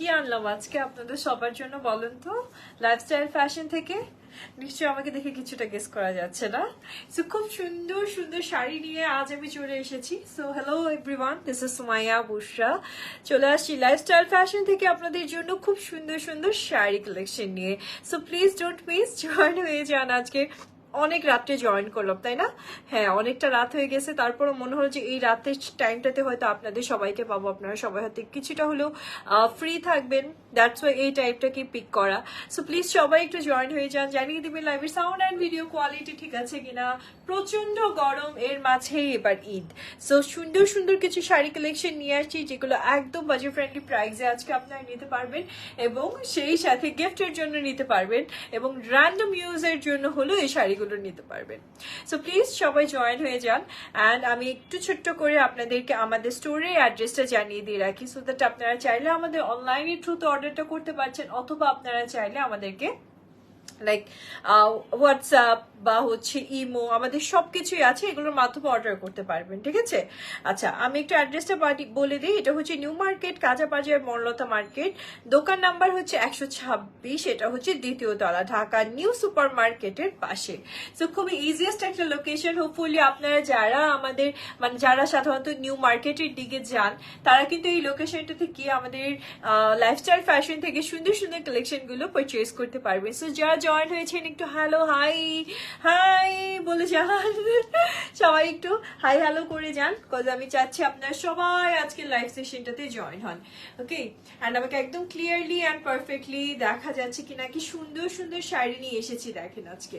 কি আনলাম আজকে আপনাদের সবার জন্য বলেন তো? লাইফস্টাইল ফ্যাশন থেকে? নিশ্চয়ই আমাকে দেখে কিছুটা গেস করা যাচ্ছে না। সো খুব সুন্দর সুন্দর শাড়ি নিয়ে আজ আমি চলে এসেছি। So hello everyone this is Sumaiya Bushra চলে আসছি লাইফস্টাইল ফ্যাশন থেকে আপনাদের জন্য খুব সুন্দর সুন্দর শাড়ি কালেকশন নিয়ে। So please don't miss join হয়ে যান আজকে। অনেক রাত্রে জয়েন করলাম, তাই না? হ্যাঁ অনেকটা রাত হয়ে গেছে। তারপরও মনে হলো যে এই রাতের টাইমটাতে হয়তো আপনাদের সবাইকে পাবো। আপনারা সবাই হয়তো কিছুটা হলেও ফ্রি থাকবেন। দ্যাটস ওয়াই এই টাইপটাকে পিক করা। সো প্লিজ সবাই একটু জয়েন হয়ে যান। জানিয়ে দিবেন লাইভের সাউন্ড অ্যান্ড ভিডিও কোয়ালিটি ঠিক আছে কিনা। প্রচণ্ড গরম, এর মাঝেই এবার ঈদ। সো সুন্দর সুন্দর কিছু শাড়ি কালেকশন নিয়ে আসছি, যেগুলো একদম বাজেট ফ্রেন্ডলি প্রাইসে আজকে আপনারা নিতে পারবেন এবং সেই সাথে গিফটের জন্য নিতে পারবেন এবং র্যান্ডম ইউজের জন্য হলো এই শাড়িগুলো নিতে পারবেন। সো প্লিজ সবাই জয়েন হয়ে যান অ্যান্ড আমি একটু ছোট্ট করে আপনাদেরকে আমাদের স্টোরের অ্যাড্রেসটা জানিয়ে দিয়ে রাখি সো দ্যাট আপনারা চাইলে আমাদের অনলাইনের থ্রুতে অর্ডারটা করতে পারছেন অথবা আপনারা চাইলে আমাদেরকে লাইক হোয়াটসঅ্যাপ বা হচ্ছে ইমো আমাদের সবকিছুই আছে, এগুলোর মাধ্যমে অর্ডার করতে পারবেন, ঠিক আছে? আচ্ছা আমি একটু অ্যাড্রেসটা বলে দিই, এটা হচ্ছে নিউ মার্কেট কাঁচা বাজার মনলতা মার্কেট দোকান নাম্বার হচ্ছে একশো ছাব্বিশ, এটা হচ্ছে দ্বিতীয় তলা, ঢাকা নিউ সুপার মার্কেটের পাশে। সো খুবই ইজিয়েস্ট একটা লোকেশন হোপফুলি আপনারা যারা আমাদের মানে যারা সাধারণত নিউ মার্কেটের দিকে যান, তারা কিন্তু এই লোকেশনটা থেকে আমাদের লাইফস্টাইল ফ্যাশন থেকে সুন্দর সুন্দর কালেকশনগুলো পারচেস করতে পারবেন। সো যারা জয়েন হয়েছেন একটু হ্যালো হাই হাই বলে যান। সবাই একটু হাই হ্যালো করে যান কজ আমি চাচ্ছি আপনার সবাই আজকে লাইভ সেশনটাতে জয়েন হন ওকে অ্যান্ড আমাকে একদম ক্লিয়ারলি অ্যান্ড পারফেক্টলি দেখা যাচ্ছে কি নাকি সুন্দর সুন্দর শাড়ি নিয়ে এসেছি দেখেন আজকে।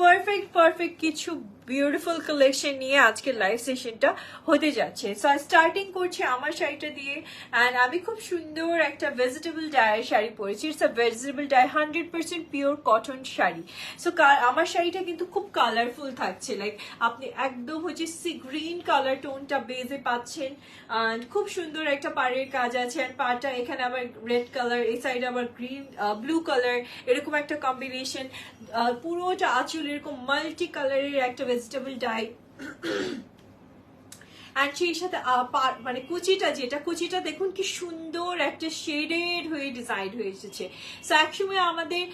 পারফেক্ট পারফেক্ট কিছু বিউটিফুল কালেকশন নিয়ে আজকে লাইভ সেশনটা হতে যাচ্ছে। সো স্টার্টিং করছি আমার শাড়িটা দিয়ে অ্যান্ড আমি খুব সুন্দর একটা ভেজিটেবল ডায়ের শাড়ি পরেছি। It's a vegetable dye hundred percent pure cotton sari. So আমার শাড়িটা কিন্তু খুব কালারফুল থাকছে। লাইক আপনি একদম হচ্ছে গ্রিন কালার টোনটা বেজে পাচ্ছেন। অ্যান্ড খুব সুন্দর একটা পাড়ের কাজ আছে। অ্যান্ড পাড়টা এখানে আবার রেড কালার এই সাইডে আবার গ্রিন ব্লু কালার এরকম একটা কম্বিনেশন পুরোটা আঁচল এরকম মাল্টি কালারের একটা ভেজিটেবল ডাই অ্যান্ড সেই সাথে মানে কুচিটা যেটা কুচিটা দেখুন কি সুন্দর একটা শেডেড হয়ে ডিজাইন হয়ে এসেছে। সো একসময় আমাদের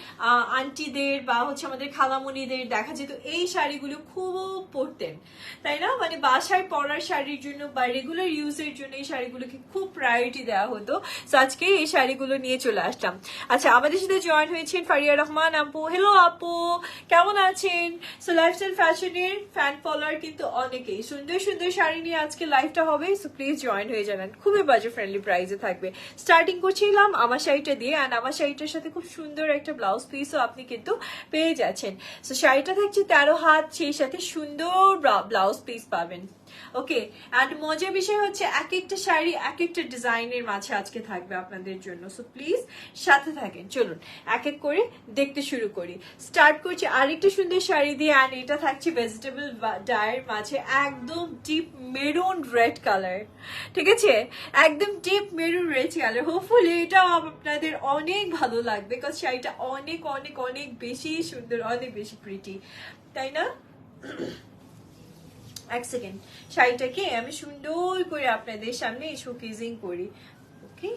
আন্টিদের বা হচ্ছে আমাদের খালামণিদের দেখা যেত, এই শাড়িগুলো খুব পরতেন, তাই না? মানে বাসায় পরার শাড়ির জন্য বা রেগুলার ইউজের জন্য এই শাড়িগুলোকে খুব প্রায়োরিটি দেওয়া হতো। সো আজকে এই শাড়িগুলো নিয়ে চলে আসলাম। আচ্ছা আমাদের সাথে জয়েন হয়েছেন ফারিয়া রহমান আপু। হ্যালো আপু! কেমন আছেন? সো লাইফস্টাইল ফ্যাশনের ফ্যান ফলোয়ার কিন্তু অনেকেই। সুন্দর সুন্দর শাড়ি নিয়ে আজকে লাইভটা হবে সো প্লিজ জয়েন হয়ে যাবেন। খুবই বাজে ফ্রেন্ডলি প্রাইসে থাকবে। স্টার্টিং করছিলাম আমার শাড়িটা দিয়ে অ্যান্ড আমার শাড়িটার সাথে খুব সুন্দর একটা ব্লাউজ পিসও আপনি কিন্তু পেয়ে যাচ্ছেন। সো শাড়িটা থাকছে তেরো হাত, সেই সাথে সুন্দর ব্লাউজ পিস পাবেন। ওকে অ্যান্ড মজার বিষয় হচ্ছে এক একটা শাড়ি এক একটা ডিজাইনের মাঝে আজকে থাকবে আপনাদের জন্য। সো প্লিজ সাথে থাকেন। চলুন, এক এক করে দেখতে শুরু করি। স্টার্ট করছি আরেকটা সুন্দর শাড়ি দিয়ে অ্যান্ড এটা থাকছে ভেজিটেবল ডায়ের মাঝে একদম ডিপ মেরুন রেড কালার ঠিক আছে? একদম deep maroon red colour hopefully এটাও আপনাদের অনেক ভালো লাগবে বিকজ শাড়িটা অনেক অনেক অনেক বেশি সুন্দর, অনেক বেশি প্রিটি তাই না? এক সেকেন্ড শাড়িটাকে আমি সুন্দর করে আপনাদের সামনে শোকেজিং করি। ওকে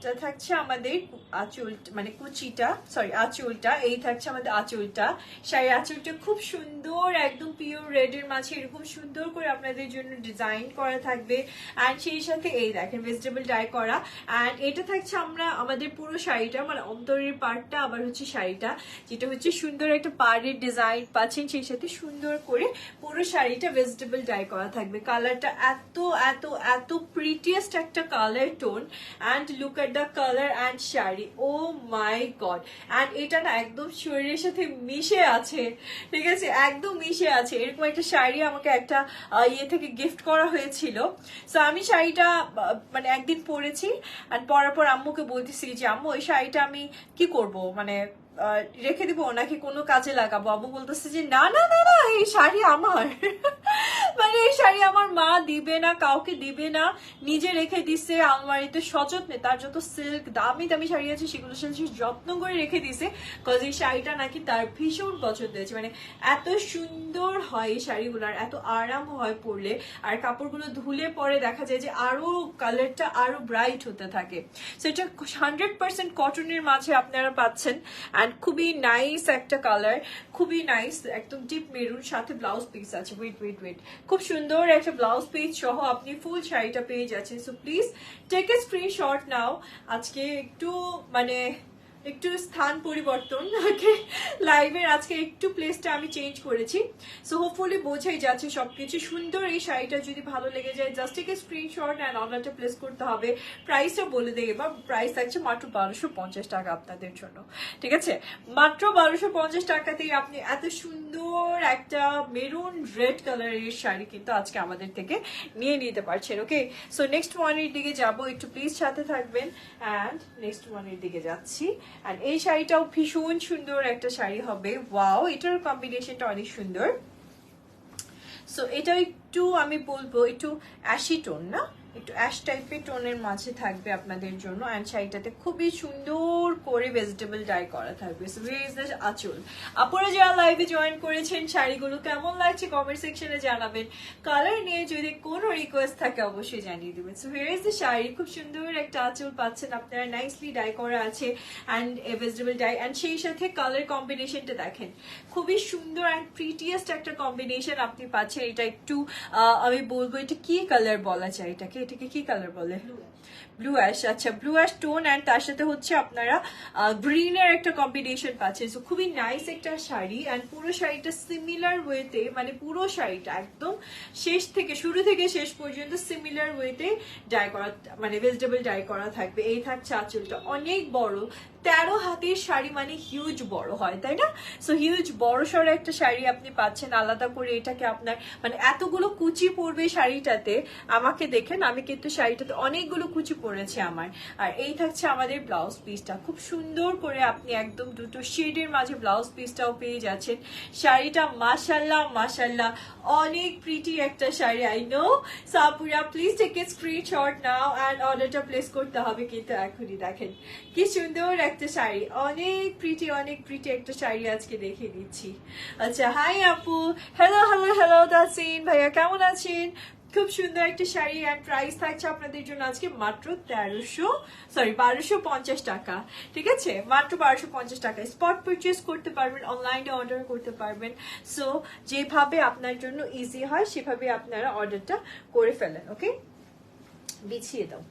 এটা থাকছে আমাদের আঁচল মানে কুচিটা সরি আঁচলটা, এই থাকছে আমাদের আঁচলটা। শাড়ির আঁচলটা খুব সুন্দর, একদম পিওর রেড এর মাঝে এরকম সুন্দর করে আপনাদের জন্য ডিজাইন করা থাকবে। অ্যান্ড সেই সাথে এই দেখেন ভেজিটেবল ডাই করা। অ্যান্ড এটা থাকছে আমরা, আমাদের পুরো শাড়িটা মানে অন্তরের পার্টটা আবার হচ্ছে শাড়িটা, যেটা হচ্ছে সুন্দর একটা পাড়ের ডিজাইন পাচ্ছেন। সেই সাথে সুন্দর করে পুরো শাড়িটা ভেজিটেবল ডাই করা থাকবে। কালারটা এত এত এত প্রিটিয়েস্ট একটা colour tone and look at the colour and sari oh my god and এটা না একদম শরীরের সাথে মিশে আছে। ঠিক আছে? একদম মিশে আছে। এরকম একটা শাড়ি আমাকে একটা ইয়ে থেকে গিফট করা হয়েছিল। সো আমি শাড়িটা মানে একদিন পরেছি। আর পরার পর আম্মুকে বলতেছি যে, আম্মু, ওই শাড়িটা আমি কি করব? মানে রেখে দিব? নাকি কোনো কাজে লাগাবো? আম্মু বলতেছে যে, না না না না, এই শাড়ি আমার। মানে এই শাড়ি আমার মা দিবে না, কাউকে দিবে না। নিজে রেখে দিছে, আলমারিতে সযত্নে, তার যত সিল্ক দামি দামি শাড়ি আছে, সেগুলো সে যত্ন করে রেখে দিছে। কজ এই শাড়িটা নাকি তার ভীষণ পছন্দ হয়েছে। মানে এত সুন্দর হয় এই শাড়িগুলো এত আরাম হয় পরলে। আর কাপড়গুলো ধুলে পরে দেখা যায় যে আরও কালারটা আরও ব্রাইট হতে থাকে। সো এটা হান্ড্রেড পার্সেন্ট কটনের মাঝে আপনারা পাচ্ছেন। অ্যান্ড খুবই নাইস একটা কালার খুবই নাইস একদম ডিপ মেরুন সাথে ব্লাউজ পিস আছে। ওয়েট ওয়েট ওয়েট খুব সুন্দর একটা ব্লাউজ পেজ সহ আপনি ফুল শাড়িটা পেয়ে যাচ্ছেন। So please take a screenshot now আজকে একটু মানে একটু স্থান পরিবর্তন লাইভের আজকে একটু প্লেসটা আমি চেঞ্জ করেছি। সো হোপফুলি বোঝাই যাচ্ছে সবকিছু। সুন্দর এই শাড়িটা যদি ভালো লেগে যায় জাস্ট একে স্ক্রিনশট অ্যান্ড অর্ডারটা প্লেস করতে হবে। প্রাইসটা বলে দেবে বা প্রাইস থাকছে মাত্র বারোশো পঞ্চাশ টাকা আপনাদের জন্য, ঠিক আছে? মাত্র বারোশো পঞ্চাশ টাকাতেই আপনি এত সুন্দর একটা মেরুন রেড কালারের শাড়ি কিন্তু আজকে আমাদের থেকে নিয়ে নিতে পারছেন ওকে সো নেক্সট ওয়ানের দিকে যাব। একটু প্লিজ সাথে থাকবেন। অ্যান্ড নেক্সট ওয়ানের দিকে যাচ্ছি। অ্যান্ড এই শাড়িটাও ভীষণ সুন্দর একটা শাড়ি হবে। ওয়াও এটার কম্বিনেশনটা অনেক সুন্দর। সো এটা একটু আমি বলব, একটু অ্যাশি টোন না? একটু অ্যাশ টাইপের টোনের মাঝে থাকবে আপনাদের জন্য অ্যান্ড শাড়িটাতে খুবই সুন্দর করে ভেজিটেবল ডাই করা থাকবে। আঁচল আপনারা যারা লাইভে জয়েন করেছেন শাড়িগুলো, কেমন লাগছে কমেন্ট সেকশনে জানাবেন। কালার নিয়ে যদি কোনো রিকোয়েস্ট থাকে, অবশ্যই জানিয়ে দেবেন। So here is the sari. খুব সুন্দর একটা আঁচল পাচ্ছেন আপনারা। নাইসলি ডাই করা আছে অ্যান্ড ভেজিটেবল ডাই অ্যান্ড সেই সাথে কালার কম্বিনেশনটা দেখেন। খুবই সুন্দর অ্যান্ড প্রিটিয়েস্ট একটা কম্বিনেশন আপনি পাচ্ছেন। এটা একটু আমি বলব, এটা কি কালার বলা যায় এটাকে? এটাকে কি কালার বলে? ব্লু অ্যাশ আচ্ছা ব্লু অ্যাশ টোন অ্যান্ড তার সাথে হচ্ছে আপনারা গ্রিনের একটা কম্বিনেশন পাচ্ছেন। সো খুবই নাইস একটা শাড়ি অ্যান্ড পুরো শাড়িটা সিমিলার ওয়েতে মানে পুরো শাড়িটা একদম শেষ থেকে, শুরু থেকে শেষ পর্যন্ত সিমিলার ওয়েতে ডাই করা মানে ভেজিটেবল ডাই করা থাকবে। এই থাকছে আঁচলটা। অনেক বড় তেরো হাতের শাড়ি মানে হিউজ বড় হয়, তাই না? সো হিউজ বড় সড়ো একটা শাড়ি আপনি পাচ্ছেন, আলাদা করে এটাকে আপনার মানে এতগুলো কুচি পড়বে শাড়িটাতে, আমাকে দেখেন, আমি কিন্তু শাড়িটাতে অনেকগুলো কুচি পড়েছে আমার। আর এই থাকছে আমাদের ব্লাউজ পিসটা খুব সুন্দর করে আপনি একদম দুটো শেডের মাঝে ব্লাউজ পিসটাও পেয়ে যাচ্ছেন। শাড়িটা মাসাল্লাহ মাসাল্লাহ অনেক প্রিটি একটা sari I know সাপুরা please take a screenshot now and অর্ডারটা প্লেস করতে হবে কিন্তু এখনই। দেখেন, কি সুন্দর একটা শাড়ি, অনেক প্রিটি অনেক প্রিটি একটা শাড়ি আজকে দেখিয়ে দিচ্ছি আচ্ছা হাই আপু। হ্যালো হ্যালো হ্যালো তাসিন ভাইয়া, কেমন আছেন? খুব সুন্দর একটা শাড়ি অ্যান্ড প্রাইস থাকছে আপনাদের জন্য আজকে মাত্র তেরোশো সরি বারোশো পঞ্চাশ টাকা। ঠিক আছে? মাত্র বারোশো পঞ্চাশ টাকা স্পট পারচেস করতে পারবেন অনলাইনে অর্ডার করতে পারবেন। সো যেভাবে আপনার জন্য ইজি হয়, সেভাবে আপনারা অর্ডারটা করে ফেলেন ওকে বিছিয়ে দাও।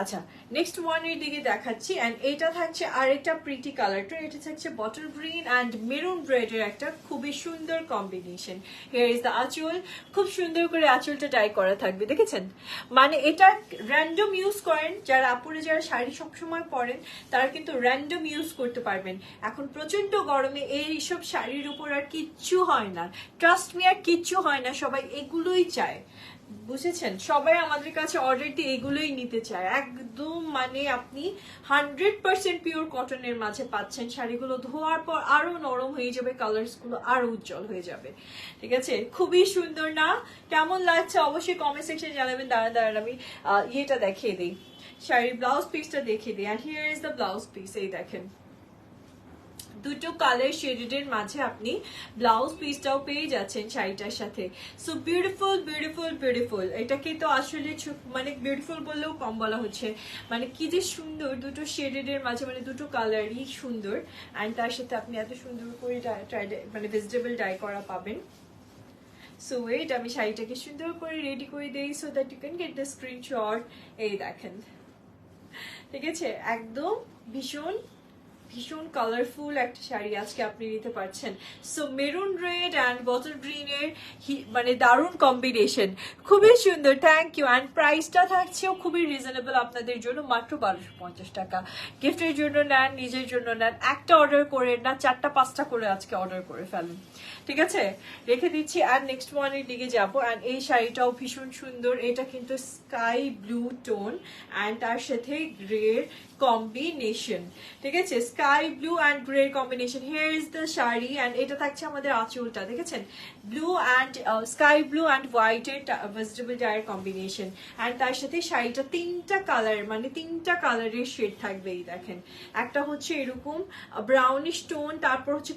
আচ্ছা নেক্সট ওয়ানের দিকে দেখাচ্ছি অ্যান্ড এটা থাকছে আরেকটা প্রিটি কালারটা এটা থাকছে বটল গ্রিন অ্যান্ড মেরুন রেডের একটা খুবই সুন্দর combination here is the anchal, খুব সুন্দর করে আঁচলটা টাই করা থাকবে, দেখেছেন? মানে এটা র্যান্ডম ইউজ করেন, যারা আপুরে যারা শাড়ি সবসময় পরেন, তারা কিন্তু র্যান্ডম ইউজ করতে পারবেন। এখন প্রচণ্ড গরমে এইসব শাড়ির উপর আর কিচ্ছু হয় না। ট্রাস্ট মি আর কিচ্ছু হয় না, সবাই এগুলোই চায়। বুঝেছেন সবাই আমাদের কাছে দিয়ে এগুলোই নিতে চায়। একদম মানে আপনি হান্ড্রেড পার্সেন্ট পিওর কটনের মাঝে পাচ্ছেন। শাড়িগুলো ধোয়ার পর আরও নরম হয়ে যাবে কালার্সগুলো আরও উজ্জ্বল হয়ে যাবে। ঠিক আছে? খুবই সুন্দর না? কেমন লাগছে? অবশ্যই কমেন্ট সেকশনে জানাবেন। দাঁড়া দাঁড়ান, আমি ইয়েটা দেখিয়ে দিই। শাড়ির ব্লাউজ পিসটা দেখিয়ে দিই। And here is the blouse piece এই দেখেন। দুটো কালার শেডের মাঝে আপনি ব্লাউজ পিসটাও পেয়ে যাচ্ছেন শাড়িটার সাথে। সো বিউটিফুল বিউটিফুল বিউটিফুল এটাকে তো আসলে মানে বিউটিফুল বললেও কম বলা হচ্ছে। মানে কি যে সুন্দর, দুটো শেডের মাঝে মানে দুটো কালারই সুন্দর। অ্যান্ড তার সাথে আপনি এত সুন্দর করে মানে ভেজিটেবল ডাই করা পাবেন। সো ওয়েট আমি শাড়িটাকে সুন্দর করে রেডি করে দিই so that you can get the screenshot এই দেখেন। ঠিক আছে? একদম ভীষণ ভীষণ কালারফুল একটা শাড়ি আজকে আপনি নিতে পারছেন। So maroon red and bottle গ্রিনের মানে দারুণ কম্বিনেশন খুবই সুন্দর থ্যাংক ইউ অ্যান্ড প্রাইসটা থাকছেও খুবই রিজনেবল আপনাদের জন্য, মাত্র বারোশো পঞ্চাশ টাকা। গিফটের জন্য নেন, নিজের জন্য নেন। একটা অর্ডার করে না, চারটা, পাঁচটা করে আজকে অর্ডার করে ফেলেন। ঠিক আছে? রেখে দিচ্ছি আর নেক্সট ওয়ানের দিকে যাব অ্যান্ড এই শাড়িটাও ভীষণ সুন্দর। এটা কিন্তু স্কাই ব্লু টোন অ্যান্ড তার সাথে গ্রের কম্বিনেশন ঠিক আছে? Sky blue and গ্রের combination here is the sari and এটা থাকছে আমাদের আঁচলটা দেখেছেন blue and sky blue and হোয়াইটের ভেজিটেবল ডায়ের কম্বিনেশন অ্যান্ড তার সাথে শাড়িটা তিনটা কালার মানে তিনটা কালারের শেড থাকবে এই দেখেন। একটা হচ্ছে এরকম ব্রাউনিশ টোন তারপর হচ্ছে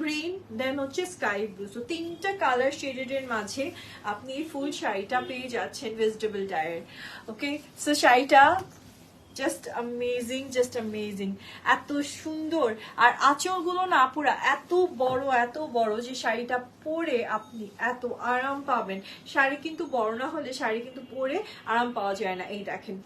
গ্রিন দেন হচ্ছে স্কাই ব্লু সো তিনটা কালার শেডেড এর মাঝে আপনি ফুল শাড়িটা পেয়ে যাচ্ছেন ভেজিটেবল ডায়ের ওকে সো শাড়িটা জাস্ট অ্যামেজিং জাস্ট অ্যামেজিং এত সুন্দর। আর আঁচলগুলো না পুরা এত বড় এত বড় যে শাড়িটা পরে আপনি এত আরাম পাবেন। শাড়ি কিন্তু বড় না হলে শাড়ি কিন্তু পরে আরাম পাওয়া যায় না। এই দেখেন।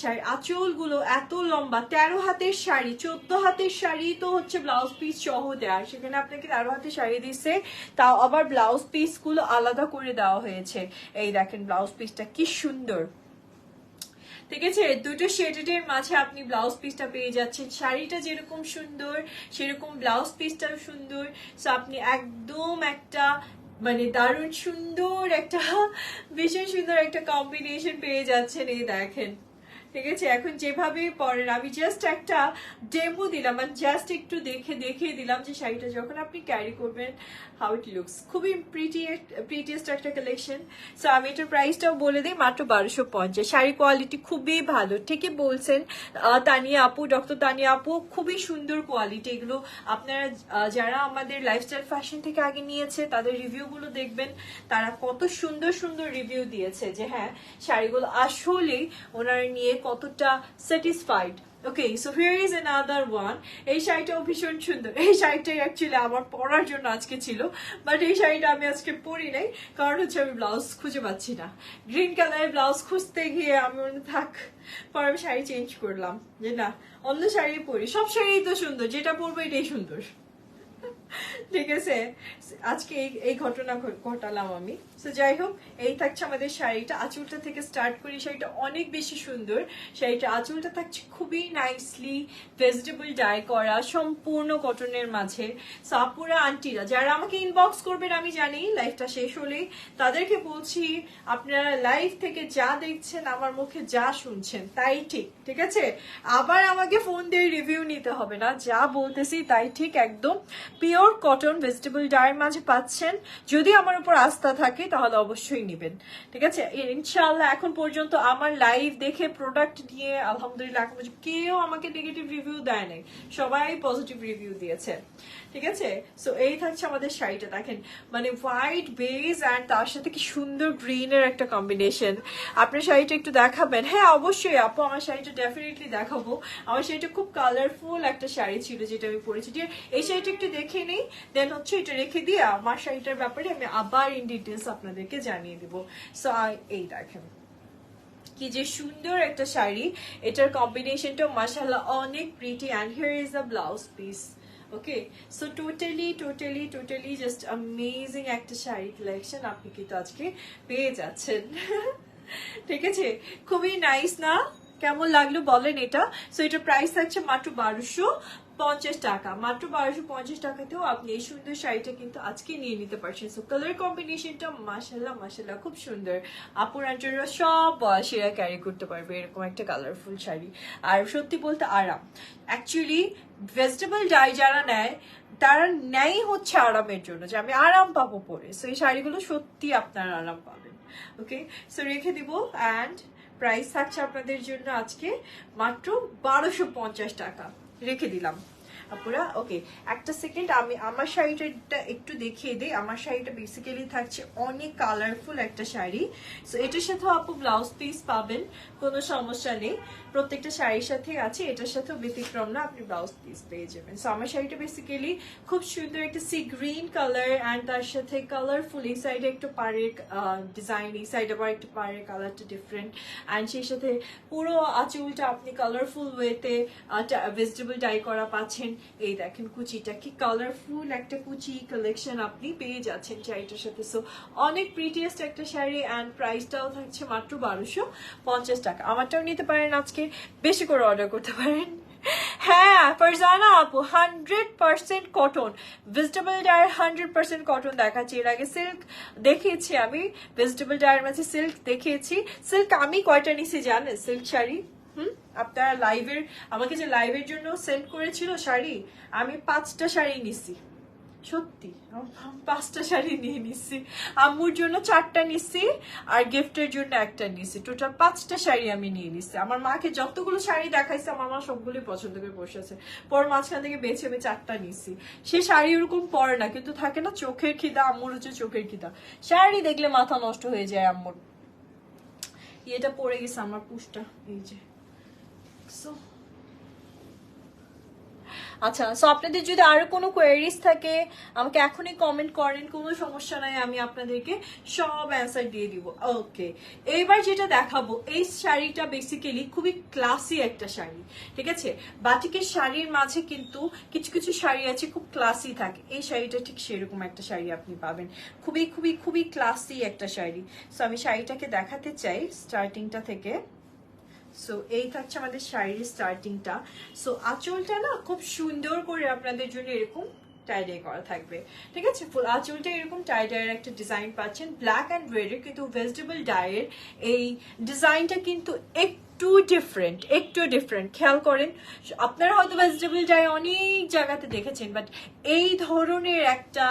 শাড়ি আঁচলগুলো এত লম্বা। তেরো হাতের শাড়ি, চোদ্দ হাতের শাড়ি তো হচ্ছে ব্লাউজ পিস সহ দেওয়া সেখানে আপনাকে তেরো হাতের শাড়ি দিচ্ছে তাও আবার ব্লাউজ পিসগুলো আলাদা করে দেওয়া হয়েছে। এই দেখেন ব্লাউজ পিসটা কি সুন্দর। ঠিক আছে? দুটো শেডেড এর মাঝে আপনি ব্লাউজ পিসটা পেয়ে যাচ্ছেন। শাড়িটা যেরকম সুন্দর, সেরকম ব্লাউজ পিসটাও সুন্দর। সো আপনি একদম একটা মানে দারুণ সুন্দর একটা, ভীষণ সুন্দর একটা কম্বিনেশন পেয়ে যাচ্ছেন এই দেখেন। ঠিক আছে এখন যেভাবে পরেন আমি জাস্ট একটা ডেমো দিলাম মানে জাস্ট একটু দেখে দেখিয়ে দিলাম যে শাড়িটা যখন আপনি ক্যারি করবেন হাউ ইট লুকস খুবই প্রিটি প্রিটিয়েস্ট একটা কালেকশন সো আমি এটার প্রাইসটাও বলে দিই, মাত্র বারোশো পঞ্চাশ। শাড়ি কোয়ালিটি খুবই ভালো। ঠিকই বলছেন তানিয়া আপু ডক্টর তানিয়া আপু, খুবই সুন্দর কোয়ালিটি এগুলো। আপনারা যারা আমাদের লাইফস্টাইল ফ্যাশন থেকে আগে নিয়েছে, তাদের রিভিউগুলো দেখবেন, তারা কত সুন্দর সুন্দর রিভিউ দিয়েছে যে হ্যাঁ শাড়িগুলো আসলেই ওনারা নিয়ে কতটা satisfied okay so here is another one এই শাড়িটাও ভীষণ সুন্দর। এই শাড়িটাই অ্যাকচুয়ালি আমার পরার জন্য আজকে ছিল বাট এই শাড়িটা আমি আজকে পরি নাই, কারণ হচ্ছে আমি ব্লাউজ খুঁজে পাচ্ছি না। গ্রিন কালারের ব্লাউজ খুঁজতে গিয়ে আমি থাক, পর আমি শাড়ি চেঞ্জ করলাম। যে না, অন্য শাড়ি পরি। সব শাড়ি তো সুন্দর, যেটা পরবো এটাই সুন্দর। ঠিক আছে? আজকে এই এই ঘটনা ঘটালাম আমি। তো যাই হোক, এই থাকছে আমাদের শাড়িটা। আঁচলটা থেকে স্টার্ট করি। শাড়িটা অনেক বেশি সুন্দর। শাড়িটা, আঁচলটা থাকছে খুবই নাইসলি ভেজিটেবল ডাই করা, সম্পূর্ণ কটনের মাঝে। আপুরা, আন্টিরা, যারা আমাকে ইনবক্স করবেন, আমি জানি লাইফটা শেষ হলেই। তাদেরকে বলছি, আপনারা লাইভ থেকে যা দেখছেন, আমার মুখে যা শুনছেন, তাই ঠিক ঠিক আছে? আবার আমাকে ফোন দিয়ে রিভিউ নিতে হবে না। যা বলতেছি, তাই ঠিক, একদম পিওর কটন ভেজিটেবল ডায়ের মাঝে পাচ্ছেন। যদি আমার উপর আস্থা থাকে, তাহলে অবশ্যই নেবেন। ঠিক আছে? ইনশাল্লাহ এখন পর্যন্ত আমার লাইভ দেখে প্রোডাক্ট নিয়ে আলহামদুলিল্লাহ এখন কেউ আমাকে নেগেটিভ রিভিউ দেয় নাই। সবাই পজিটিভ রিভিউ দিয়েছে। ঠিক আছে? সো এই থাকছে আমাদের শাড়িটা, দেখেন। মানে হোয়াইট বেজ অ্যান্ড তার সাথে কি সুন্দর গ্রিনের একটা কম্বিনেশন আপনার শাড়িটা একটু দেখাবেন? হ্যাঁ অবশ্যই আপু, আমার শাড়িটা ডেফিনেটলি দেখাবো। আমার শাড়িটা খুব কালারফুল একটা শাড়ি ছিল যেটা আমি পরেছি। আছে? এই শাড়িটা একটু দেখে নিই দেন হচ্ছে এটা রেখে দিয়ে আমার শাড়িটার ব্যাপারে আমি আবার ইন ডিটেলস আপনাদেরকে জানিয়ে দিব। সো এই দেখেন। কি যে সুন্দর একটা শাড়ি। এটার কম্বিনেশনটা মাসাল্লাহ অনেক pretty and here is the blouse piece okay so totally totally totally just amazing একটা শাড়ি কালেকশন আপনি কিন্তু আজকে পেয়ে যাচ্ছেন। ঠিক আছে? খুবই নাইস না? কেমন লাগল বলেন এটা? সো এটার প্রাইস থাকছে মাত্র বারোশো। পঞ্চাশ টাকা। মাত্র বারোশো পঞ্চাশ টাকাতেও আপনি এই সুন্দর শাড়িটা কিন্তু আজকে নিয়ে নিতে পারছেন। সো কালার কম্বিনেশনটা মাসাল্লাহ মাসাল্লাহ খুব সুন্দর। আপুর আন্টাররা সব বয়সীরা ক্যারি করতে পারবে এরকম একটা কালারফুল শাড়ি। আর সত্যি বলতে আরাম। অ্যাকচুয়ালি ভেজিটেবল ডাই যারা নেয়, তারা নেয় হচ্ছে আরামের জন্য যে আমি আরাম পাবো পরে। সো এই শাড়িগুলো সত্যি আপনার আরাম পাবেন। ওকে সো রেখে দিব অ্যান্ড প্রাইস থাকছে আপনাদের জন্য আজকে মাত্র বারোশো পঞ্চাশ টাকা। রেখে দিলাম। আপুরা ওকে একটা সেকেন্ড আমি, আমার শাড়িটা একটু দেখিয়ে দিই। আমার শাড়িটা বেসিক্যালি থাকছে অনেক কালারফুল একটা শাড়ি। সো এটার সাথেও আপু ব্লাউজ পিস পাবেন, কোনো সমস্যা নেই। প্রত্যেকটা শাড়ির সাথে আছে, এটার সাথেও ব্যতিক্রম না, আপনি ব্লাউজ পিস পেয়ে যাবেন। সো আমার শাড়িটা বেসিক্যালি খুব সুন্দর একটা সি গ্রিন কালার অ্যান্ড তার সাথে কালারফুল এই সাইডে একটু পাড়ের ডিজাইন এই সাইডে আবার একটু পাড়ের কালারটা ডিফারেন্ট অ্যান্ড সেই সাথে পুরো আঁচলটা আপনি কালারফুল ওয়েতে ভেজিটেবল ডাই করা পাচ্ছেন। এই দেখেন কুচিটা, কি কালারফুল একটা কুচি কালেকশন আপনি পেয়ে যাচ্ছেন শাড়িটার সাথে। সো অনেক প্রিটিয়েস্ট একটা শাড়ি অ্যান্ড প্রাইসটাও থাকছে মাত্র বারোশো পঞ্চাশ টাকা। আমারটাও নিতে পারেন আজকে, বেশি করে অর্ডার করতে পারেন। হ্যাঁ ফারজানা আপু হান্ড্রেড পার্সেন্ট কটন ভেজিটেবল ডায়ের হান্ড্রেড পার্সেন্ট কটন দেখাচ্ছি। এর আগে সিল্ক দেখিয়েছি আমি। ভেজিটেবল ডায়ের মাঝে সিল্ক দেখিয়েছি। সিল্ক আমি কয়টা নিছি জানেন? সিল্ক শাড়ি? হুম? আপনারা লাইভের আমাকে যে লাইভের জন্য সেন্ড করেছিল শাড়ি, আমি পাঁচটা শাড়ি নিছি। সত্যি পাঁচটা শাড়ি নিয়ে নিচ্ছি আম্মুর জন্য চারটা নিচ্ছি আর গিফটের জন্য একটা নিচ্ছি টোটাল পাঁচটা শাড়ি আমি নিয়ে নিচ্ছি আমার মাকে যতগুলো শাড়ি দেখাইছে, আমার মা সবগুলোই পছন্দ করে বসে আছে। পর মাঝখান থেকে বেছে আমি চারটা নিচ্ছি সে শাড়ি ওরকম পরে না, কিন্তু থাকে না চোখের খিদা, আম্মুর হচ্ছে চোখের খিদা। শাড়ি দেখলে মাথা নষ্ট হয়ে যায় আম্মুর। এটা পড়ে গেছে, আমার পুষটা এই যে। So, আচ্ছা সো আপনাদের যদি আরও কোনো কোয়েরিজ থাকে আমাকে এখনই কমেন্ট করেন কোনো সমস্যা নাই আমি আপনাদেরকে সব অ্যান্সার দিয়ে দিব। ওকে এইবার যেটা দেখাবো এই শাড়িটা বেসিক্যালি খুবই ক্লাসি একটা শাড়ি ঠিক আছে? বাটিকের শাড়ির মাঝে কিন্তু কিছু কিছু শাড়ি আছে খুব ক্লাসি থাকে। এই শাড়িটা ঠিক সেরকম একটা শাড়ি আপনি পাবেন। খুবই খুবই খুবই ক্লাসি একটা শাড়ি। সো আমি শাড়িটাকে দেখাতে চাই স্টার্টিংটা থেকে। সো এই থাকছে আমাদের শাড়ির স্টার্টিংটা সো আঁচলটা না খুব সুন্দর করে আপনাদের জন্য এরকম টাইডাই করা থাকবে। ঠিক আছে? ফুল আঁচলটা এরকম টাইডাইয়ের একটা ডিজাইন পাচ্ছেন। ব্ল্যাক অ্যান্ড রেডের কিন্তু ভেজিটেবল ডায়ের এই ডিজাইনটা কিন্তু একটু ডিফারেন্ট একটু ডিফারেন্ট খেয়াল করেন, আপনারা হয়তো ভেজিটেবল ডাই অনেক জায়গাতে দেখেছেন বাট এই ধরনের একটা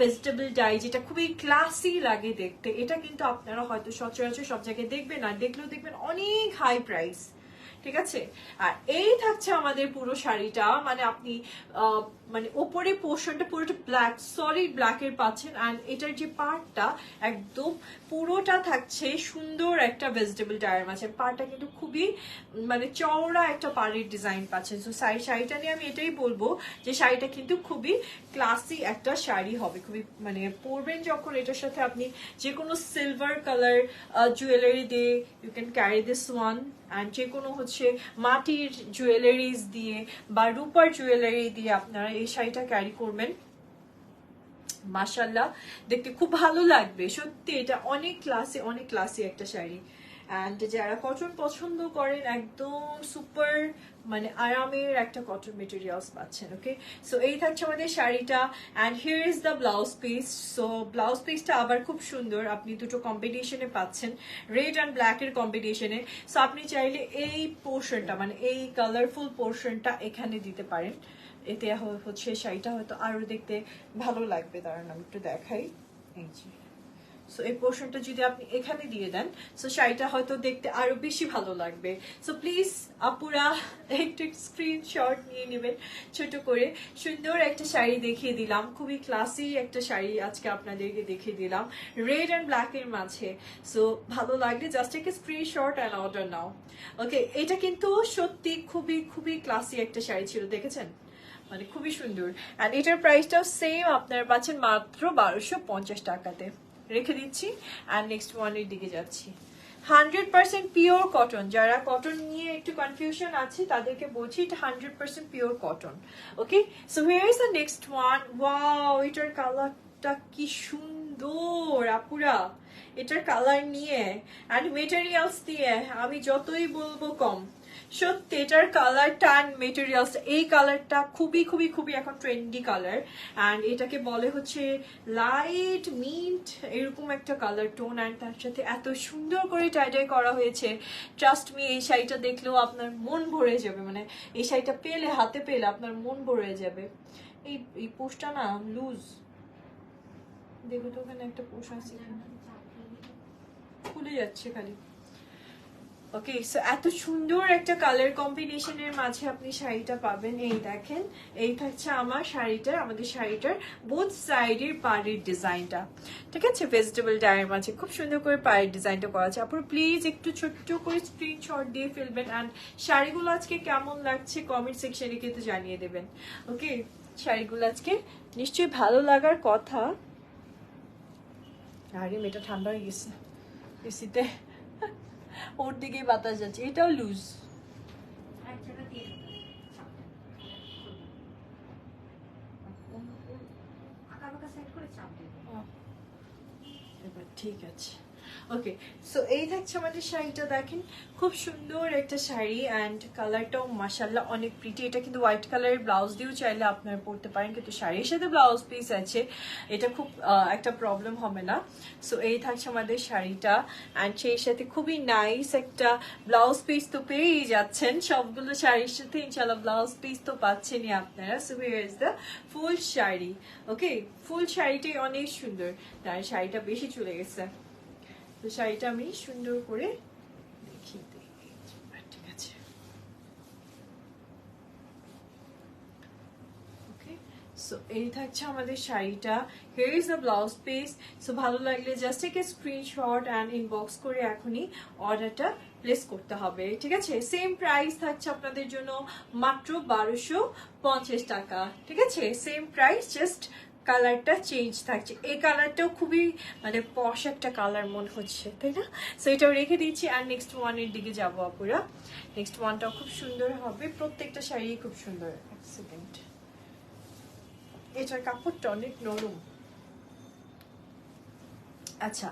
ভেজিটেবল ডাই যেটা খুবই ক্লাসি লাগে দেখতে, এটা কিন্তু আপনারা হয়তো সচরাচর সব জায়গায় দেখবেন, আর দেখলেও দেখবেন অনেক হাই প্রাইস ঠিক আছে? আর এই থাকছে আমাদের পুরো শাড়িটা। মানে আপনি মানে ওপরে পোর্শনটা পুরোটা ব্ল্যাক সলিড ব্ল্যাকের পাচ্ছেন। অ্যান্ড এটার যে পার্টটা একদম পুরোটা থাকছে সুন্দর একটা ভেজিটেবল টায়ার মাঝে। পার্টটা কিন্তু খুবই মানে চওড়া একটা পাড়ের ডিজাইন পাচ্ছেন। তো শাড়ি, শাড়িটা নিয়ে আমি এটাই বলব যে শাড়িটা কিন্তু খুবই ক্লাসি একটা শাড়ি হবে। খুবই মানে পরবেন যখন এটার সাথে আপনি যে কোনো সিলভার কালার জুয়েলারি দিয়ে you can carry this one and যে কোনো হচ্ছে মাটির জুয়েলারিজ দিয়ে বা রূপার জুয়েলারি দিয়ে আপনারা এই শাড়িটা ক্যারি করবেন। মাসাল্লাহ দেখতে খুব ভালো লাগবে। সত্যি, এটা অনেক ক্লাসে অনেক ক্লাসে একটা শাড়ি। অ্যান্ড যারা কটন পছন্দ করেন, একদম সুপার মানে আরামের একটা কটন মেটেরিয়ালস পাচ্ছেন ওকে সো এই থাকছে আমাদের শাড়িটা and here is the blouse piece so blouse পিসটা আবার খুব সুন্দর, আপনি দুটো কম্বিনেশনে পাচ্ছেন রেড অ্যান্ড ব্ল্যাকের কম্বিনেশনে সো আপনি চাইলে এই পোর্শনটা মানে এই কালারফুল পোর্শনটা এখানে দিতে পারেন। এতে হচ্ছে শাড়িটা হয়তো আরও দেখতে ভালো লাগবে। দাঁড়ান, আমি একটু দেখাই। এই যে। সো এই পোর্শনটা যদি আপনি এখানে দিয়ে দেন সো শাড়িটা হয়তো দেখতে আরও বেশি ভালো লাগবে। সো প্লিজ আপুরা, একটু স্ক্রিনশট নিয়ে নেবেন, ছোট করে। সুন্দর একটা শাড়ি দেখিয়ে দিলাম। খুবই ক্লাসি একটা শাড়ি আজকে আপনাদেরকে দেখিয়ে দিলাম। রেড অ্যান্ড ব্ল্যাক এর মাঝে। সো ভালো লাগলে জাস্ট একটা screenshot and order now okay এটা কিন্তু সত্যি খুবই খুবই ক্লাসি একটা শাড়ি ছিল, দেখেছেন? মানে খুবই সুন্দর। অ্যান্ড এটার প্রাইসটাও সেম আপনারা পাচ্ছেন মাত্র বারোশো পঞ্চাশ টাকাতে। রেখে দিচ্ছি অ্যান্ড নেক্সট ওয়ানের দিকে যাচ্ছি। হান্ড্রেড পার্সেন্ট পিওর কটন যারা কটন নিয়ে একটু কনফিউশন আছে, তাদেরকে বলছি এটা hundred percent pure cotton okay so here is the next one wow এটার কালারটা কি সুন্দর, আপুরা! এটার কালার নিয়ে অ্যান্ড মেটেরিয়ালস দিয়ে, আমি যতই বলব কম। সত্যি এটার কালারটা অ্যান্ড মেটেরিয়ালস এই কালারটা খুবই খুবই খুবই এখন ট্রেন্ডি কালার অ্যান্ড এটাকে বলে হচ্ছে লাইট মিন্ট এরকম একটা কালার টোন অ্যান্ড তার সাথে এত সুন্দর করে টাইটাই করা হয়েছে। ট্রাস্ট মি এই শাড়িটা দেখলেও আপনার মন ভরে যাবে। মানে এই শাড়িটা পেলে হাতে পেলে আপনার মন ভরে যাবে। এই এই পোস্টটা না লুজ দেখো তো ওখানে একটা পোষ আছে। খুলে যাচ্ছে খালি। ওকে সো এত সুন্দর একটা কালার কম্বিনেশনের মাঝে আপনি শাড়িটা পাবেন। এই দেখেন এই থাকছে আমার শাড়িটার আমাদের শাড়িটার বোথ সাইডের পাড়ের ডিজাইনটা ঠিক আছে? ভেজিটেবল ডায়ের মাঝে খুব সুন্দর করে পাড়ের ডিজাইনটা করা আছে। আপনার প্লিজ একটু ছোট্ট করে স্ক্রিনশট দিয়ে ফেলবেন অ্যান্ড শাড়িগুলো আজকে কেমন লাগছে কমেন্ট সেকশনে কিন্তু জানিয়ে দেবেন। ওকে শাড়িগুলো আজকে নিশ্চয়ই ভালো লাগার কথা। আরে, মেয়েটা ঠান্ডা হয়ে গেছে। এসিতে ওর দিকেই বাতাস যাচ্ছে। এটাও লুজ এবার ঠিক আছে। ওকে সো এই থাকছে আমাদের শাড়িটা, দেখেন, খুব সুন্দর একটা শাড়ি অ্যান্ড কালারটাও মাসাল্লাহ অনেক প্রিটি এটা কিন্তু হোয়াইট কালারের ব্লাউজ দিয়েও চাইলে আপনারা পরতে পারেন, কিন্তু শাড়ির সাথে ব্লাউজ পিস আছে, এটা খুব একটা প্রবলেম হবে না। সো এই থাকছে আমাদের শাড়িটা অ্যান্ড সেই সাথে খুবই নাইস একটা ব্লাউজ পিস তো পেয়েই যাচ্ছেন। সবগুলো শাড়ির সাথে ইনশাল্লাহ ব্লাউজ পিস তো পাচ্ছেনই আপনারা। So here is the full sari okay full শাড়িটাই অনেক সুন্দর। তার শাড়িটা বেশি চলে গেছে। তো শাড়িটা আমি সুন্দর করে দেখিয়ে ঠিক আছে। সো এই থাকছে আমাদের শাড়িটা। Here is the blouse piece so ভালো লাগলে জাস্ট একে স্ক্রিনশট অ্যান্ড ইনবক্স করে এখনই অর্ডারটা প্লেস করতে হবে। ঠিক আছে? সেম প্রাইস থাকছে আপনাদের জন্য মাত্র বারোশো টাকা। ঠিক আছে? সেম প্রাইস জাস্ট কালারটা চেঞ্জ থাকছে। এই কালারটাও খুবই মানে পশ একটা কালার মনে হচ্ছে, তাই না? সো এটাও রেখে দিচ্ছি আর নেক্সট ওয়ানের দিকে যাব আপুরা। নেক্সট ওয়ানটাও খুব সুন্দর হবে। প্রত্যেকটা শাড়ি খুব সুন্দর। এক এটার কাপড়টা অনেক নরম। আচ্ছা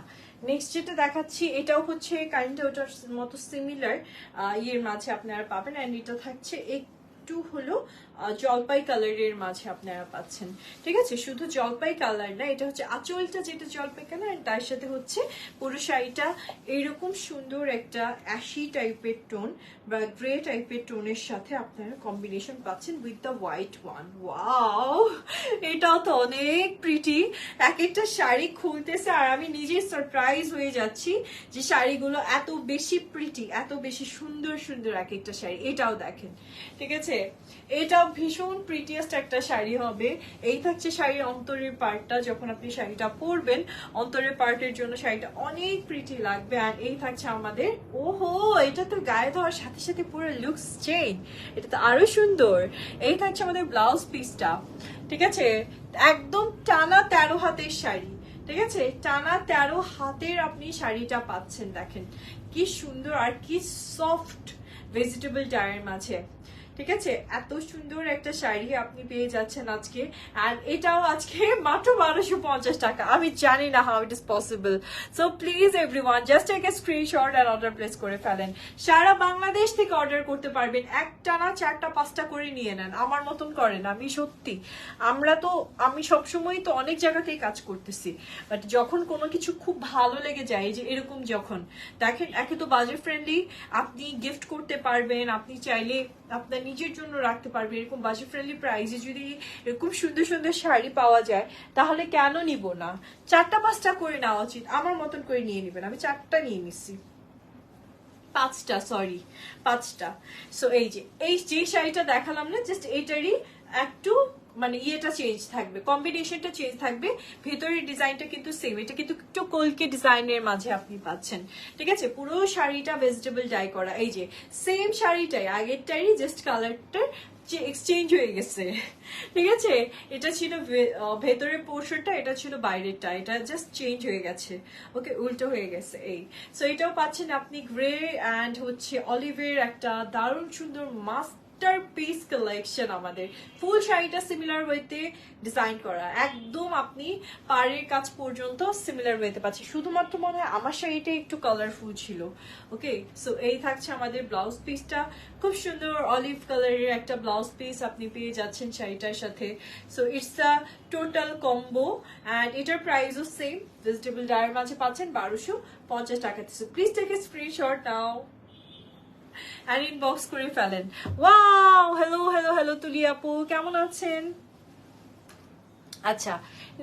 নেক্সট যেটা দেখাচ্ছি, এটাও হচ্ছে কাইন্ড ওটার মতো সিমিলার ইয়ের মাঝে আপনারা পাবেন অ্যান্ড এটা থাকছে একটু হলো জলপাই কালারের মাঝে আপনারা পাচ্ছেন। ঠিক আছে? শুধু জলপাই কালার না, এটা হচ্ছে আঁচলটা যেটা জলপাই কালার তার সাথে হচ্ছে পুরো শাড়িটা এরকম সুন্দর একটা অ্যাশি টাইপের টোন বা গ্রে টাইপের টোনের সাথে আপনারা কম্বিনেশন পাচ্ছেন with the white one wow এটাও তো অনেক প্রিটি এক একটা শাড়ি খুলতেছে আর আমি নিজে সারপ্রাইজ হয়ে যাচ্ছি যে শাড়িগুলো এত বেশি প্রিটি এত বেশি সুন্দর সুন্দর এক একটা শাড়ি। এটাও দেখেন। ঠিক আছে? এটাও ভীষণ প্রিটিয়েস্ট একটা শাড়ি হবে। এই থাকছে শাড়ির অন্তরের পার্টটা যখন আপনি শাড়িটা পরবেন, অন্তরের পার্টের জন্য শাড়িটা অনেক প্রিটি লাগবে। আর এই থাকছে আমাদের, ওহো, এটা তো গায়ে দেওয়ার সাথে সাথে পুরো লুকস চেঞ্জ এটা তো আরও সুন্দর। এই থাকছে আমাদের ব্লাউজ পিসটা ঠিক আছে? একদম টানা তেরো হাতের শাড়ি, ঠিক আছে? টানা তেরো হাতের আপনি শাড়িটা পাচ্ছেন, দেখেন। কি সুন্দর আর কি সফট ভেজিটেবল ডায়ের মাঝে। ঠিক আছে? এত সুন্দর একটা শাড়ি আপনি পেয়ে যাচ্ছেন আজকে। আর এটাও আজকে মাত্র বারোশো পঞ্চাশ টাকা। আমি জানি না how it is possible so please everyone just এক স্ক্রিনশট আর অর্ডার প্লেস করে ফেলেন। সারা বাংলাদেশ থেকে অর্ডার করতে পারবেন। একটা না চারটা, পাঁচটা করে নিয়ে নেন। আমার মতন করেন আমি, সত্যি। আমরা তো, আমি সবসময় তো অনেক জায়গাতেই কাজ করতেছি। বাট যখন কোনো কিছু খুব ভালো লেগে যায় যে এরকম যখন, দেখেন, একে তো বাজেট ফ্রেন্ডলি আপনি গিফট করতে পারবেন, আপনি চাইলে আপনার নিজের জন্য রাখতে পারবে। এরকম বাজেট ফ্রেন্ডলি প্রাইসে যদি এরকম সুন্দর সুন্দর শাড়ি পাওয়া যায়, তাহলে কেন নিব না? চারটা পাঁচটা করে নেওয়া উচিত। আমার মতন করে নিয়ে নেবেন। আমি চারটা নিয়ে নিচ্ছি পাঁচটা সরি পাঁচটা। সো এই যে এই যে শাড়িটা দেখালাম না জাস্ট এইটারই একটু মানে ইয়েটা চেঞ্জ থাকবে কম্বিনেশনটা চেঞ্জ থাকবে, ভেতরের ডিজাইনটা কিন্তু সেম এটা কিন্তু একটু কলকে ডিজাইনের মাঝে আপনি পাচ্ছেন, ঠিক আছে? পুরো শাড়িটা ভেজিটেবল ডাই করা, এই যে সেম শাড়িটাই আগেরটাই জাস্ট কালারটা যে এক্সচেঞ্জ হয়ে গেছে, ঠিক আছে? এটা ছিল ভেতরের পোর্শনটা এটা ছিল বাইরেরটা, এটা জাস্ট চেঞ্জ হয়ে গেছে, ওকে, উল্টো হয়ে গেছে, এই। সো এটাও পাচ্ছেন আপনি গ্রে অ্যান্ড হচ্ছে অলিভের একটা দারুণ সুন্দর মাস্টার পিস কালেকশন আমাদের। ফুল শাড়িটা সিমিলার ওয়েতে ডিজাইন করা। একদম আপনি পাড়ের কাজ পর্যন্ত সিমিলার ওয়েতে পাচ্ছি। শুধুমাত্র মনে হয় আমার শাড়িটা একটু কালারফুল ছিল। ওকে সো এই থাকছে আমাদের ব্লাউজ পিসটা খুব সুন্দর অলিভ কালারের একটা ব্লাউজ পিস আপনি পেয়ে যাচ্ছেন শাড়িটার সাথে। So it's a total combo and এটার প্রাইসও সেম ভেজিটেবল ডায়ের মাঝে পাচ্ছেন বারোশো পঞ্চাশ টাকা। Please take a screenshot now R inbox করে ফেলেন। ওয়াও হ্যালো হ্যালো হ্যালো তুলি আপু, কেমন আছেন? আচ্ছা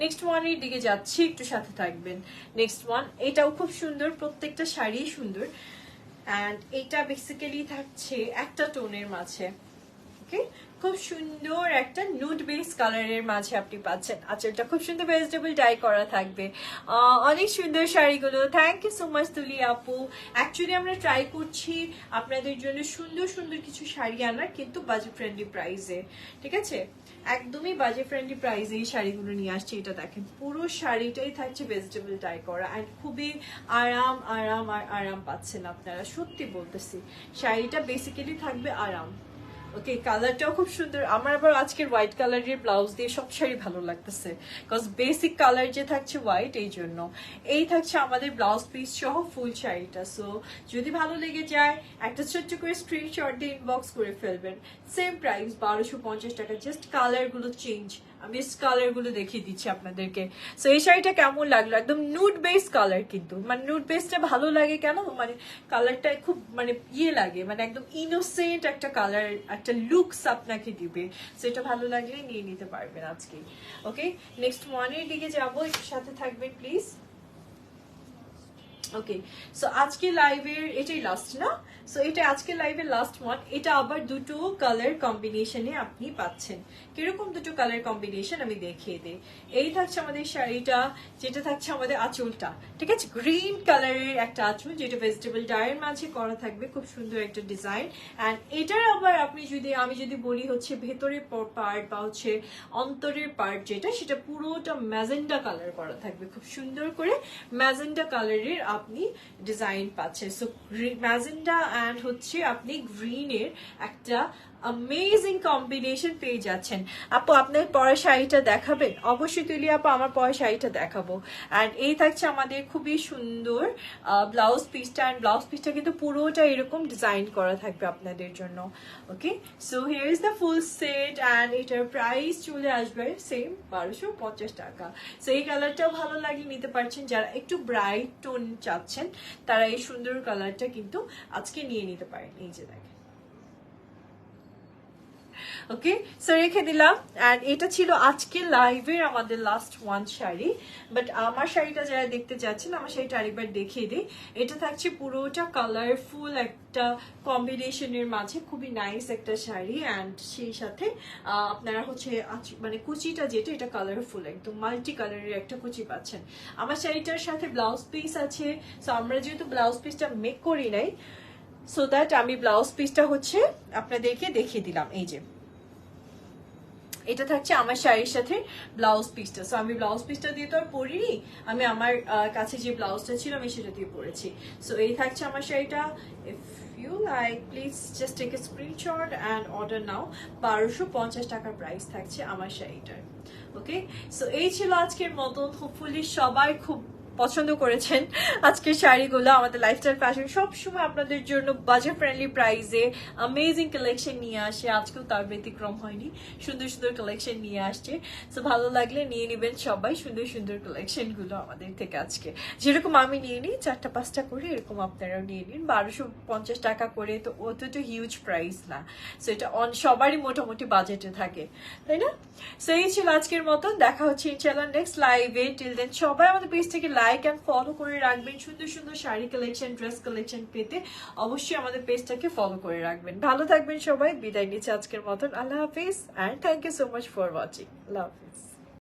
নেক্সট ওয়ানের দিকে যাচ্ছি, একটু সাথে থাকবেন। নেক্সট ওয়ান এটাও খুব সুন্দর, প্রত্যেকটা শাড়ি সুন্দর। অ্যান্ড এটা বেসিক্যালি থাকছে একটা টোনের মাঝে ওকে খুব সুন্দর একটা নুড বেস কালারের মাঝে আপনি পাচ্ছেন। আঁচলটা খুব সুন্দর ভেজিটেবল ডাই করা থাকবে। অনেক সুন্দর শাড়িগুলো। থ্যাংক ইউ সো মাচ তুলি আপু। অ্যাকচুয়ালি আমরা ট্রাই করছি আপনাদের জন্য সুন্দর সুন্দর কিছু শাড়ি আনার, কিন্তু বাজেট ফ্রেন্ডলি প্রাইসে ঠিক আছে? একদমই বাজেট ফ্রেন্ডলি প্রাইসে এই শাড়িগুলো নিয়ে আসছে, এটা দেখেন। পুরো শাড়িটাই থাকছে ভেজিটেবল ডাই করা। অ্যান্ড খুবই আরাম আরাম, আর আরাম পাচ্ছেন আপনারা। সত্যি বলতেছি, শাড়িটা বেসিক্যালি থাকবে আরাম। ওকে কালারটাও খুব সুন্দর। আমার আবার আজকের হোয়াইট কালারের ব্লাউজ দিয়ে সব শাড়ি ভালো লাগতেছে। বিকজ বেসিক কালার যে থাকছে হোয়াইট এই জন্য। এই থাকছে আমাদের ব্লাউজ পিস সহ ফুল শাড়িটা। সো যদি ভালো লেগে যায়, একটা ছোট্ট করে স্ক্রিনশট দিয়ে ইনবক্স করে ফেলবেন। সেম প্রাইস বারোশো পঞ্চাশ টাকা জাস্ট কালারগুলো চেঞ্জ আমি কালারগুলো দেখিয়ে দিচ্ছি আপনাদেরকে। সো এই শাড়িটা কেমন লাগল? একদম নুট বেস কালার কিন্তু। মানে নুড বেসটা ভালো লাগে কেন? মানে কালারটা খুব মানে ইয়ে লাগে। মানে একদম ইনোসেন্ট একটা কালার একটা লুকস আপনাকে দিবে। সেটা ভালো লাগলে নিয়ে নিতে পারবেন আজকে। ওকে নেক্সট ওয়ানের দিকে যাব। একটু সাথে থাকবেন প্লিজ ওকে সো আজকে লাইভের এটাই লাস্ট না? সো এটা আজকে লাইভের লাস্ট ওয়ান এটা আবার দুটো কালার কম্বিনেশনে আপনি পাচ্ছেন। কীরকম দুটো কালার কম্বিনেশন আমি দেখিয়ে দিই। এই থাকছে আমাদের শাড়িটা, যেটা থাকছে আমাদের আঁচলটা। ঠিক আছে? গ্রিন কালারের একটা আঁচল, যেটা ভেজিটেবল ডায়ের মাঝে করা থাকবে। খুব সুন্দর একটা ডিজাইন অ্যান্ড এটার আবার আপনি যদি, আমি যদি বলি হচ্ছে ভেতরের পার্ট বা হচ্ছে অন্তরের পার্ট যেটা, সেটা পুরোটা ম্যাজেন্ডা কালার করা থাকবে। খুব সুন্দর করে ম্যাজেন্ডা কালারের আপনি ডিজাইন পাচ্ছেন। সো ম্যাজেন্ডা অ্যান্ড হচ্ছে আপনি গ্রিনের একটা অ্যামেজিং কম্বিনেশন পেয়ে যাচ্ছেন। আপু, আপনার পরের শাড়িটা দেখাবেন? অবশ্যই তুলি আপু, আমার পরের শাড়িটা দেখাবো। অ্যান্ড এই থাকছে আমাদের খুবই সুন্দর ব্লাউজ পিসটা অ্যান্ড ব্লাউজ পিসটা কিন্তু পুরোটা এরকম ডিজাইন করা থাকবে আপনাদের জন্য। Okay so here is the full set and এটার প্রাইস চলে আসবে সেম বারোশো পঞ্চাশ টাকা। সো এই কালারটাও ভালো লাগলে নিতে পারছেন। যারা একটু ব্রাইট টোন চাচ্ছেন, তারা এই সুন্দর কালারটা কিন্তু আজকে নিয়ে নিতে পারেন। এই যে দেখেন। ওকে সো রেখে দিলাম। অ্যান্ড এটা ছিল আজকে লাইভের আমাদের লাস্ট ওয়ান শাড়ি। বাট আমার শাড়িটা যারা দেখতে যাচ্ছেন, আমার শাড়িটা আরেকবার দেখিয়ে দিই। এটা থাকছে পুরোটা কালারফুল একটা কম্বিনেশনের মাঝে। খুবই নাইস একটা শাড়ি। অ্যান্ড সেই সাথে আপনারা হচ্ছে মানে কুচিটা যেটা, এটা কালারফুল একদম মাল্টি কালারের একটা কুচি পাচ্ছেন। আমার শাড়িটার সাথে ব্লাউজ পিস আছে। সো আমরা যেহেতু ব্লাউজ পিসটা মেক করি নাই সো দ্যাট আমি ব্লাউজ পিসটা হচ্ছে আপনাদেরকে দেখিয়ে দিলাম। এই যে। এটা থাকছে আমার শাড়ির সাথে ব্লাউজ পিসটা। সো আমি ব্লাউজ পিসটা দিয়ে তো আর পরিনি। আমি আমার কাছে যে ব্লাউজটা ছিল, আমি সেটা দিয়ে পরেছি। সো এই থাকছে আমার শাড়িটা। You like please just take a screenshot and order now বারোশো পঞ্চাশ টাকার প্রাইস থাকছে আমার শাড়িটার। ওকে সো এই ছিল আজকের মতন। হোপফুলি সবাই খুব পছন্দ করেছেন। আজকের শাড়িগুলো, আমাদের লাইফস্টাইল ফ্যাশন সবসময় আপনাদের জন্য বাজেট ফ্রেন্ডলি প্রাইসে অ্যামেজিং কালেকশন নিয়ে আসে। আজকেও তার ব্যতিক্রম হয়নি। সুন্দর সুন্দর কালেকশন নিয়ে আসছে। তো ভালো লাগলে নিয়ে নেবেন সবাই সুন্দর সুন্দর কালেকশনগুলো আমাদের থেকে আজকে। যেরকম আমি নিয়ে নিই, চারটা, পাঁচটা করে এরকম আপনারাও নিয়ে নিন। বারোশো পঞ্চাশ টাকা করে তো অত তো হিউজ প্রাইস না। সো এটা অন সবারই মোটামুটি বাজেটে থাকে। তাই না? সো এই ছিল আজকের মতন। দেখা হচ্ছে ইনশাল্লাহ নেক্সট লাইভে টিল দেন সবাই আমাদের পেজ থেকে লাইক অ্যান্ড ফলো করে রাখবেন। সুন্দর সুন্দর শাড়ি কালেকশন ড্রেস কালেকশন পেতে অবশ্যই আমাদের পেজটাকে ফলো করে রাখবেন। ভালো থাকবেন সবাই। বিদায় নিচ্ছে আজকের মতন। আল্লাহ হাফিজ। And thank you so much for watching Allah Hafiz.